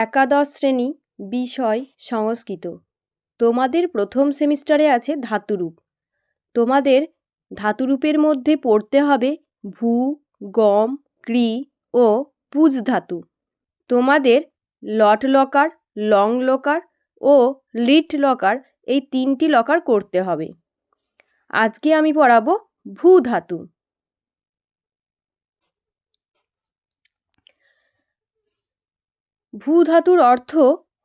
একাদশ শ্রেণি, বিষয়, সংস্কৃত। তোমাদের প্রথম সেমিস্টারে আছে ধাতুরূপ। তোমাদের ধাতুরূপের মধ্যে পড়তে হবে ভূ, গম ক্রি ও পুজ ধাতু। তোমাদের লট লকার, লং লকার ও লিট লকার এই তিনটি লকার করতে হবে। আজকে আমি পড়াবো ভূ ধাতু। ভূ ধাতুর অর্থ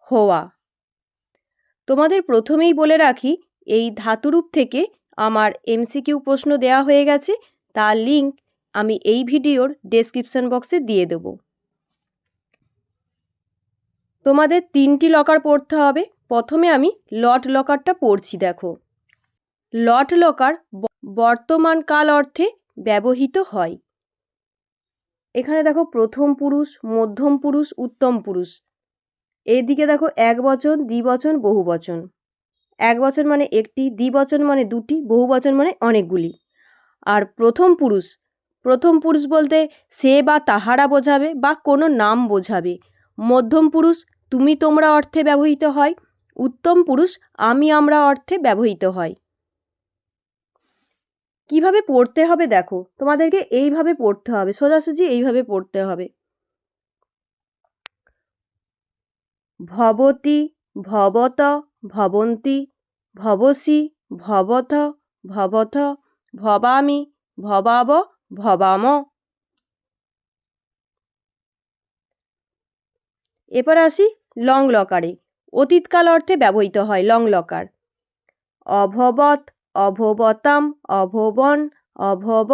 হওয়া। তোমাদের প্রথমেই বলে রাখি, এই ধাতুরূপ থেকে আমার এমসিকিউ প্রশ্ন দেওয়া হয়ে গেছে, তার লিঙ্ক আমি এই ভিডিওর ডেসক্রিপশন বক্সে দিয়ে দেব। তোমাদের তিনটি লকার পড়তে হবে। প্রথমে আমি লট লকারটা পড়ছি, দেখো। লট লকার বর্তমান কাল অর্থে ব্যবহৃত হয়। এখানে দেখো প্রথম পুরুষ, মধ্যম পুরুষ, উত্তম পুরুষ। এদিকে দেখো এক বচন দ্বিবচন বহু বচন। এক বচন মানে একটি দ্বিবচন মানে দুটি, বহু বচন মানে অনেকগুলি। আর প্রথম পুরুষ প্রথম পুরুষ বলতে সে বা তাহারা বোঝাবে বা কোনো নাম বোঝাবে। মধ্যম পুরুষ, তুমি তোমরা অর্থে ব্যবহৃত হয়। উত্তম পুরুষ, আমি আমরা অর্থে ব্যবহৃত হয়। কীভাবে পড়তে হবে দেখো, তোমাদেরকে এইভাবে পড়তে হবে, সোজাসুজি এইভাবে পড়তে হবে। ভবতি, ভবত, ভবন্তি, ভবসি ভবথ ভবথ ভবামি, ভবাব, ভবাম। এবার আসি লং লকারে অতীতকাল অর্থে ব্যবহৃত হয় লং লকার অভবত অভবতাম, অভবন, অভব,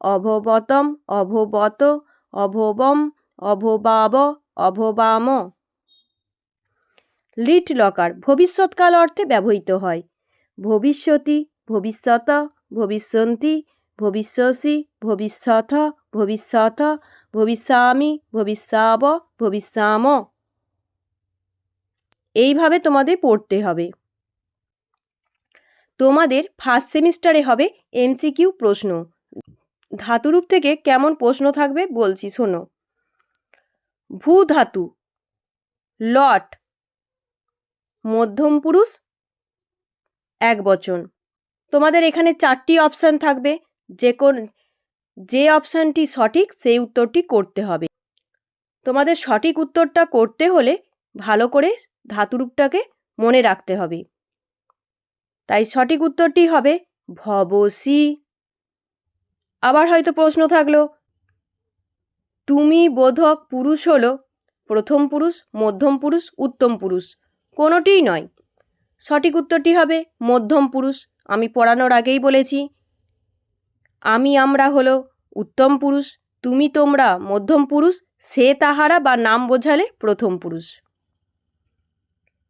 অভবতম, অভবত, অভবম, অভবাব, অভবাম। লিট লকার, ভবিষ্যৎকাল অর্থে ব্যবহৃত হয়। ভবিষ্যতি, ভবিষ্যত, ভবিষ্যন্তি, ভবিষ্যসি, ভবিষ্যথ ভবিষ্যথ ভবিষ্যামি, ভবিষ্যাব, ভবিষ্যাম। এইভাবে তোমাদের পড়তে হবে। তোমাদের ফার্স্ট সেমিস্টারে হবে এমসিকিউ প্রশ্ন। ধাতুরূপ থেকে কেমন প্রশ্ন থাকবে বলছি, শোনো। ভূ ধাতু লট, মধ্যম পুরুষ, এক বচন। তোমাদের এখানে চারটি অপশান থাকবে। যে কোন, যে অপশানটি সঠিক, সেই উত্তরটি করতে হবে। তোমাদের সঠিক উত্তরটা করতে হলে ভালো করে ধাতুরূপটাকে মনে রাখতে হবে। তাই সঠিক উত্তরটি হবে ভবসি। আবার হয়তো প্রশ্ন থাকল, তুমি বোধক পুরুষ হলো প্রথম পুরুষ, মধ্যম পুরুষ, উত্তম পুরুষ? কোনোটিই নয়। সঠিক উত্তরটি হবে মধ্যম পুরুষ। আমি পড়ানোর আগেই বলেছি, আমি আমরা হলো উত্তম পুরুষ, তুমি তোমরা মধ্যম পুরুষ, সে তাহারা বা নাম বোঝালে প্রথম পুরুষ।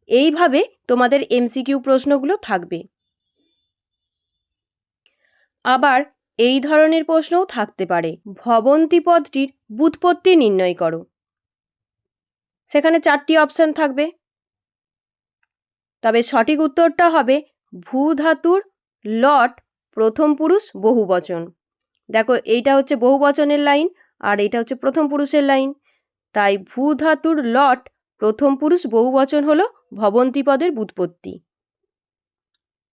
এইভাবে তোমাদের এমসিকিউ প্রশ্নগুলো থাকবে। আবার এই ধরনের প্রশ্নও থাকতে পারে। ভবন্তি পদটির বুৎপত্তি নির্ণয় করো। সেখানে চারটি অপশান থাকবে। তবে সঠিক উত্তরটা হবে ভূ ধাতুর লট প্রথম পুরুষ বহু বচন দেখো, এইটা হচ্ছে বহু বচনের লাইন আর এটা হচ্ছে প্রথম পুরুষের লাইন। তাই ভূ ধাতুর লট প্রথম পুরুষ বহু বচন হলো ভবন্তি পদের বুৎপত্তি।